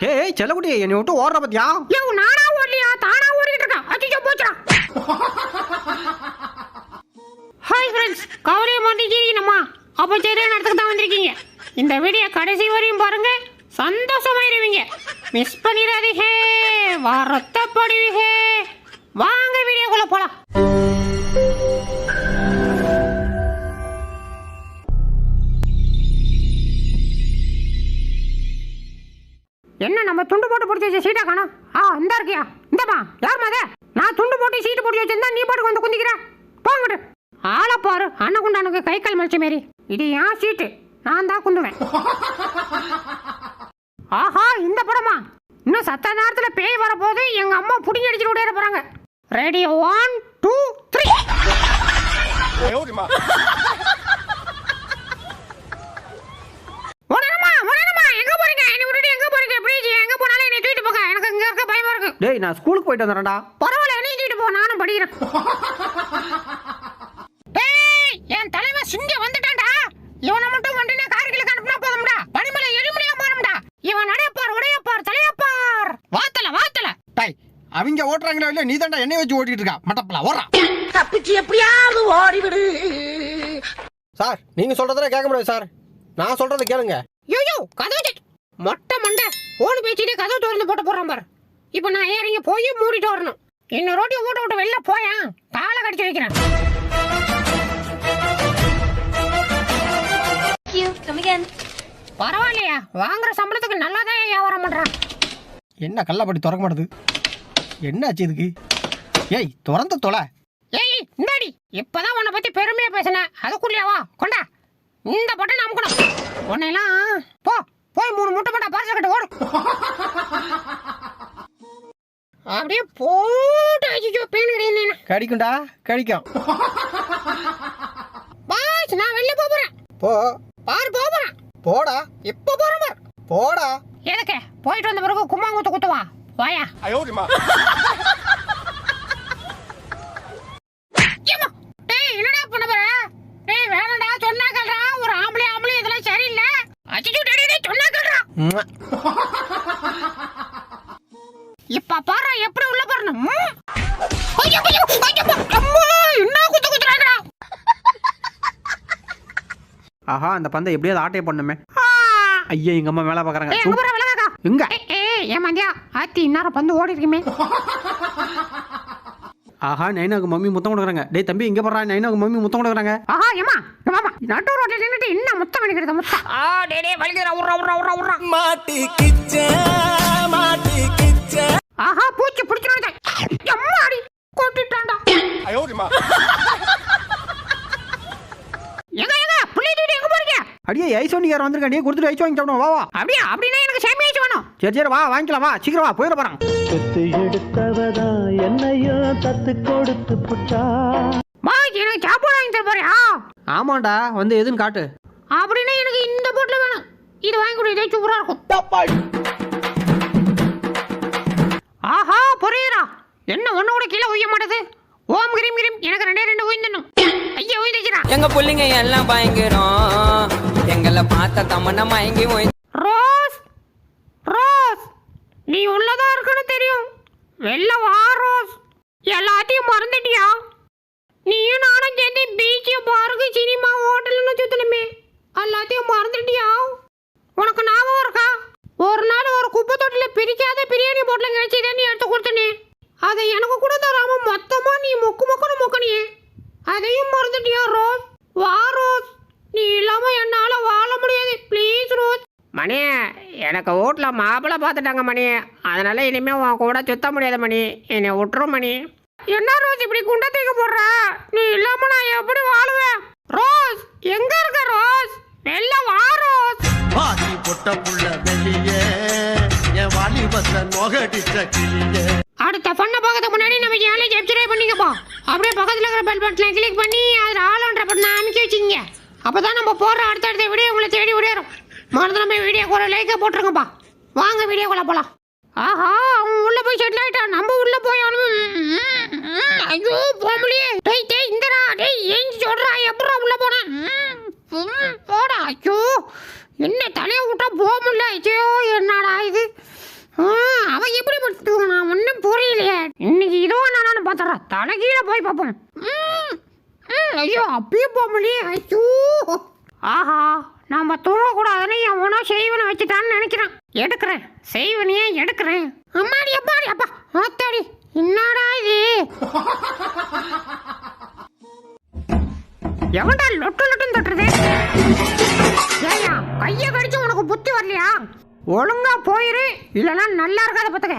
ஏய் செல்லக்குட்டி என்னை விட்டு ஓடுற பத்தியா? யோ நானா ஓடலையா? தானா ஓடிட்டு இருக்கேன் அச்சோ போச்சுடா. ஹாய் ஃப்ரெண்ட்ஸ் கவலையை மாட்டிக்கிறீங்கம்மா. அப்போ சரியான இடத்துக்கு தான் வந்திருக்கீங்க. இந்த வீடியோ கடைசி வரையும் பாருங்க. சந்தோஷமாயிருவீங்க. மிஸ் பண்ணிடாதீங்க. வருத்தப்படுவீங்க. வாங்க வீடியோக்குள்ள போலாம். என்ன நம்ம துண்டு போட்டு பிடிச்சி வச்ச சீட்டா காணோம்? ஆ இந்த இருக்கியா? இந்தமா யார் மத நான் துண்டு போட்டு சீட்டு போட்டு வச்சிருந்தா நீ பாட்டுக்கு வந்து குந்திக்கிற. போங்கட்டு ஆளை பாரு அண்ணகுண்டானுக்கு கை கால் மலிச்ச மாரி. இது ஏன் சீட்டு. நான் தான் குந்துவேன். ஆஹா இந்த படமா? இன்னும் சத்த நேரத்துல பேய் வரப்போது எங்க அம்மா புடிங்கி அடிச்சுட்டு ஓடிட போறாங்க. ரெடி ஒன் டூ த்ரீ உடனமா உடனமா எங்க போறீங்க என்னை விட்டுட்டு எங்க போறீங்க ப்ளீஸ் எங்க போனாலும் என்னை தூக்கிட்டு போங்க எனக்கு இங்க இருக்க பயமா இருக்கு டேய் நான் ஸ்கூலுக்கு போயிட்டு வந்துடுறேன்டா பரவாயில்ல தூக்கிட்டு போ நானும் படிக்கிறேன். டேய் என் தலைவன் சிங்க வந்துட்டான்டா. இவனை மட்டும் வண்டினே கார்கிலுக்கு அனுப்புனா போதும்டா. பனிமலை எரிமலையா போறோம்டா இவன் நடையப்பார் உடையப்பார் தலையப்பார். வாத்தல வாத்தல. டேய் அவங்க ஓட்டுறாங்களோ இல்லையோ நீ தான்டா என்னைய வச்சு ஓட்டிட்டு இருக்கா? மட்டப்பலா ஓடுறான் தப்பிச்சு எப்படியாவது ஓடிவிடு. சார் நீங்க சொல்றதெல்லாம் கேட்க முடியாது சார். நான் சொல்றதை கேளுங்க. யோயோ கதவு. மொட்டை மண்டை. ஓடு பேச்சிட்டு கதவு திறந்து போட்டு போடுறான் பாரு. இப்போ நான் ஏறிங்க போய் மூடிட்டு வரணும். இன்னும் ரோட்டியை ஓட்ட விட்டு வெளில போயா காலை கடிச்சு வைக்கிறேன். You. Come again. பரவாயில்லையா வாங்குற சம்பளத்துக்கு நல்லா தான் வியாபாரம் பண்றான்? என்ன கள்ளப்படி திறக்க மாட்டுது? என்ன ஆச்சு இதுக்கு? ஏய் திறந்த தொலை. ஏய் இந்தாடி. இப்பதான் உன்னை பத்தி பெருமையா பேசினேன். அதுக்குள்ளேவா கொண்டா. இந்த பட்டன் அமுக்கணும். உன்னையெல்லாம் போ போய் மூணு முட்டை போட்டா பார்சல் கட்டு ஓடும். அப்படியே போட்டு ஐயோ பேன் கிடையாது கடிக்கும்டா கடிக்கும். பாஸ் நான் வெளில போறேன். போ. பாரு போப் போறேன். போடா. இப்போ போறேன் பாரு. போடா. எதுக்கு? போயிட்டு வந்த பிறகு கும்மாங்குத்து குத்துவா வாயா. ஏம்மா, டேய், என்னடா பண்ண போற? டேய், வேணாம்டா, சொன்னா கேளுடா. ஒரு ஆம்பளை, ஆம்பளை இதெல்லாம் சரியில்லை. டேய், சொன்னா கேளுடா. இப்ப பாரு எப்படி உள்ள போறணும்? ஆஹா அந்த பந்தை எப்படியாவது ஆட்டையை பண்ணுமே. ஐயா எங்க அம்மா மேல பாக்குறாங்க. எங்க? ஏய், ஏய், ஏன் மந்தியா, ஆத்தி இந்நேரம் பந்து ஓடி இருக்குமே. ஆஹா நைனாக்கு மம்மி முத்தம் கொடுக்குறாங்க. டேய் தம்பி இங்க போடுறா நைனாக்கு மம்மி முத்தம் கொடுக்குறாங்க. ஆஹா ஏமா மாமா நட்டு ரோட்ல நின்னுட்டு என்ன முத்தம் அடிக்கிறது முத்தம்? ஆ டே டே வலிக்குதுடா உர்றா உர்றா உர்றா உர்றா ஆஹா பூச்சி பிடிச்சிருந்தா எம்மாடி கொட்டிட்டான்டா. எங்க எங்க புள்ளி தூக்கிட்டு எங்க போறீங்க? அடியே ஐஸ் வண்டிக்கார வந்திருக்கா? நீ கொடுத்துட்டு ஐஸ் வாங்கி சாப்பிடுவோம் வா வா. அப்படியா அப்படின்னா எனக்கு சேமி ஐஸ் வேணும். சரி சரி வா வாங்கிக்கலாம் வா. சீக்கிரம் வா போயிட போறான். பெத்து எடுத்தவதா என்னையோ தத்து கொடுத்து புட்டா. மா எனக்கு சாப்பாடு வாங்கி தர போறியா? ஆமாண்டா வந்து எதுன்னு காட்டு. அப்படின்னா எனக்கு இந்த போட்டில் வேணும். இது வாங்கி கொடு இதே சூப்பரா இருக்கும். எங்க பிள்ளைங்க எல்லாம் பயங்கரம். எங்களை பார்த்த தமன்னா மயங்கி ரோஸ் ரோஸ் நீ உள்ளதா இருக்குன்னு தெரியும். வெளில வா ரோஸ். எல்லாத்தையும் மறந்துட்டியா? நீயும் நானும் சேர்ந்து பீச்சு பார்க்கு சினிமா ஹோட்டல்னு சுத்தணுமே. எல்லாத்தையும் மறந்துட்டியா? உனக்கு ஞாபகம் இருக்கா? ஒரு நாள் ஒரு குப்பை தொட்டில பிரிக்காத பிரியாணி போட்டில் கிடச்சி நீ எடுத்து கொடுத்தனே. அதை எனக்கு கூட தராம மொத்தமா நீ மொக்கு மொக்குன்னு மொக்கணியே அதையும் மறந்துட்டியா ரோஸ்? வா ரோஸ். நீ இல்லாம என்னால வாழ முடியாது. Please rose. மணி எனக்கு வீட்டில் மாப்பிள்ளை பார்த்துட்டாங்க மணி. அதனால இனிமே உன் கூட சுத்த முடியாது மணி. என்னை விட்டுரும் மணி. என்ன ரோஸ் இப்படி குண்டை தூக்கி போடுற? நீ இல்லாம நான் எப்படி வாழுவேன்? ரோஸ் எங்க இருக்க ரோஸ்? வெளில வா ரோஸ். பாதி பொட்ட புள்ள வெளியே என் வாலிபத்தை நொகடிச்ச கிளியே. அடுத்த பண்ண பார்க்கறதுக்கு முன்னாடி நம்ம சேனலை சப்ஸ்கிரைப் பண்ணிக்கப்பா. அப்படியே பக்கத்தில் இருக்கிற பெல் பட்டனை கிளிக் பண்ணி அதில் ஆளுன்ற பட்டனை அமைக்க வச்சுங்க அப்போ தான் நம்ம போடுற அடுத்த அடுத்த வீடியோ உங்களை தேடி விடையிறோம் மறந்து நம்ம வீடியோ கூட லைக்கை போட்டுருங்கப்பா. வாங்க வீடியோ கூட போகலாம் ஆஹா அவன் உள்ளே போய் செட்டில் ஆயிட்டான். நம்ம உள்ளே போய் ஐயோ போக முடியே டேய் டேய் இந்தடா டேய் ஏஞ்சி சொல்கிறா எப்படா உள்ளே போனேன் போடா ஐயோ. என்ன தலையை விட்டா போக முடியல. ஐயோ என்னடா இது ஆ, அவ எப்படி படுத்துட்டு நான் ஒன்றும் புரியலையே இன்னைக்கு இதோ நான் பார்த்துறேன் தலைகீழ போய் பார்ப்போம். ஐயோ அப்படியே போக முடியும் ஐயோ. ஆஹா நம்ம தூங்கக்கூடாதுன்னு எவனோ செய்வனை வச்சுட்டான்னு நினைக்கிறேன். எடுக்கிறேன். செய்வனையே எடுக்கிறேன். அம்மாடி அப்பாடி அப்பா. ஆத்தாடி என்னடா இது? எவன்டா லொட்டு லொட்டுன்னு தொட்டுறது? ஏய்யா கையை கடிச்சு உனக்கு புத்தி வரலையா? ஒழுங்கா போயிரு. இல்லைன்னா நல்லா இருக்காத பத்துக்க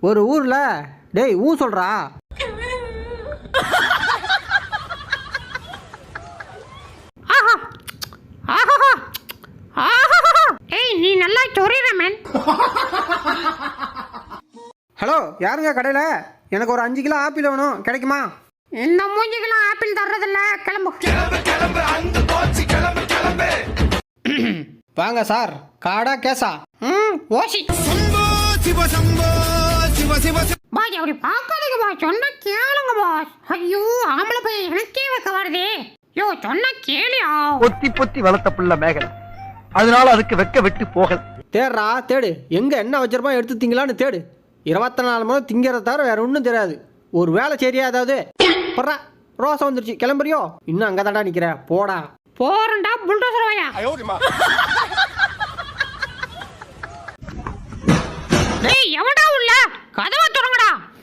ஒரு ஊர்ல டேய் ஊ சொல்றா. ஆஹா. ஆஹா ஆஹா ஏய் நீ நல்லா சொறிற மேன் ஹலோ யாருங்க கடையில? எனக்கு ஒரு அஞ்சு கிலோ ஆப்பிள் வேணும். கிடைக்குமா? இந்த மூஞ்சிக்கெல்லாம் ஆப்பிள் தர்றதில்ல. கிளம்பு. வாங்க சார். காடா கேசா. ம் ஓசி. அப்படி பார்க்காதீங்க பாஸ் சொன்னா கேளுங்க பாஸ் ஐயோ ஆம்பளை பையன் எனக்கே வைக்க வருதே. யோ சொன்னா கேளியா பொத்தி பொத்தி வளர்த்த புள்ள மேகலை. அதனால அதுக்கு வெக்க விட்டு போகல. தேடுறா தேடு. எங்க என்ன வச்சிருப்பான் எடுத்து திங்கலான்னு தேடு. இருபத்தி நாலு மணி நேரம் திங்கிறத தவிர வேற ஒன்றும் தெரியாது. ஒரு வேலை சரியா ஏதாவது. படுறா ரோசை வந்துருச்சு. கிளம்புறியோ? இன்னும் அங்கே தாண்டா நிற்கிற போடா. போறண்டா புல்டோசர் வாயா. டேய்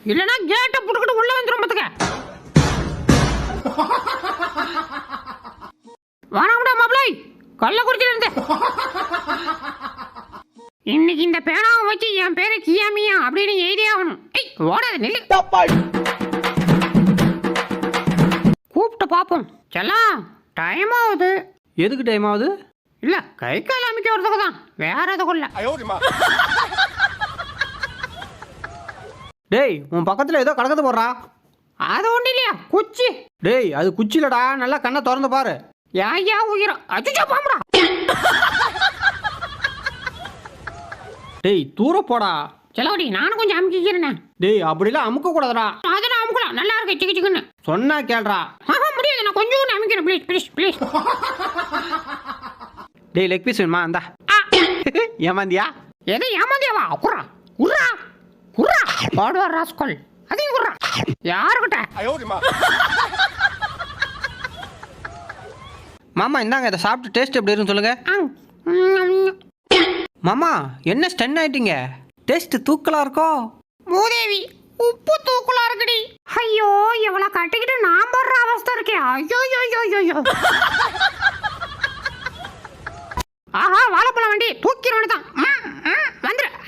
திறங்கடா இல்லனா கேட்ட புடுக்கிட்டு உள்ள வந்துரும் பாத்துக்க. வணக்கம்டா மாப்பிளை கள்ளக்குறிச்சில இருந்து. இன்னைக்கு இந்த பேனாவை வச்சு என் பேரு கியாமியா அப்படின்னு எழுதி ஆகணும். ஏய் ஓடாத நில்லு. கூப்பிட்டு பாப்போம். செல்லாம் டைம் ஆகுது. எதுக்கு டைம் ஆகுது? இல்ல கை கால் அமைக்க வரதுக்கு தான் வேற எதுக்கும் இல்ல. டேய் உன் பக்கத்தில் ஏதோ கடக்கத்து போடுறா. அது ஒண்ணு இல்லையா? குச்சி. டேய் அது குச்சிலடா நல்லா கண்ணை திறந்து பாரு. யாயா உயிரம் அச்சுச்சா பாம்புடா. டேய் தூர போடா. செலவடி நானும் கொஞ்சம் அமுக்கிக்கிறேன் டேய் அப்படிலாம் அமுக்க கூடாதுடா அதெல்லாம் அமுக்கலாம் நல்லா இருக்கு சிக்கு சிக்குன்னு. சொன்னா கேள்றா. ஆஹா முடியாது. நான் கொஞ்சம் கூட அமுக்கிறேன் ப்ளீஸ் ப்ளீஸ் ப்ளீஸ் டேய் லெக் பீஸ் வேணுமா? இந்தா. ஏமாந்தியா? எதை ஏமாந்தியாவா? குர்ரா குர்ரா குர்ரா பாடுவார் ராஸ்கோல். அதையும் குர்ரா யாருக்கிட்ட? மாமா இந்தாங்க இதை சாப்பிட்டு டேஸ்ட் எப்படி இருக்குன்னு சொல்லுங்க. மாமா என்ன ஸ்டன் ஆயிட்டீங்க? டேஸ்ட் தூக்கலா இருக்கோ? மூதேவி உப்பு தூக்குலா இருக்குடி. ஐயோ இவளை கட்டிக்கிட்டு நான் படுற அவஸ்தை இருக்கே. ஐயோ ஐயோ ஐயோ ஆஹா வாழைப்பழம் வண்டி தூக்கிறவனு தான்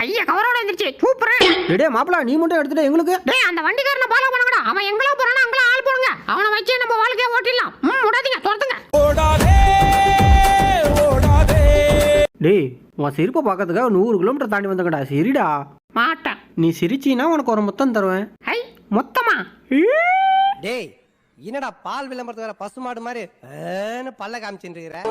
ஐயா கவரோட வந்துருச்சு சூப்பர். டேய் மாப்பிள நீ மட்டும் எடுத்துட்டு எங்களுக்கு. டேய் அந்த வண்டிக்காரனை ஃபாலோ பண்ணுங்கடா. அவன் எங்களா போறானா அங்களா ஆள் போடுங்க. அவனை வச்சு நம்ம வாழ்க்கையை ஓட்டிடலாம். ம் விடாதீங்க துரத்துங்க. டேய் உன் சிரிப்பை பார்க்கறதுக்காக நூறு கிலோமீட்டர் தாண்டி வந்தங்கடா சரிடா. மாட்டேன். நீ சிரிச்சின்னா உனக்கு ஒரு முத்தம் தருவேன். ஐ மொத்தமா? டேய் என்னடா பால் விளம்பரத்து வேற பசுமாடு மாதிரி ஏன்னு பல்ல காமிச்சுட்டு இருக்கிற?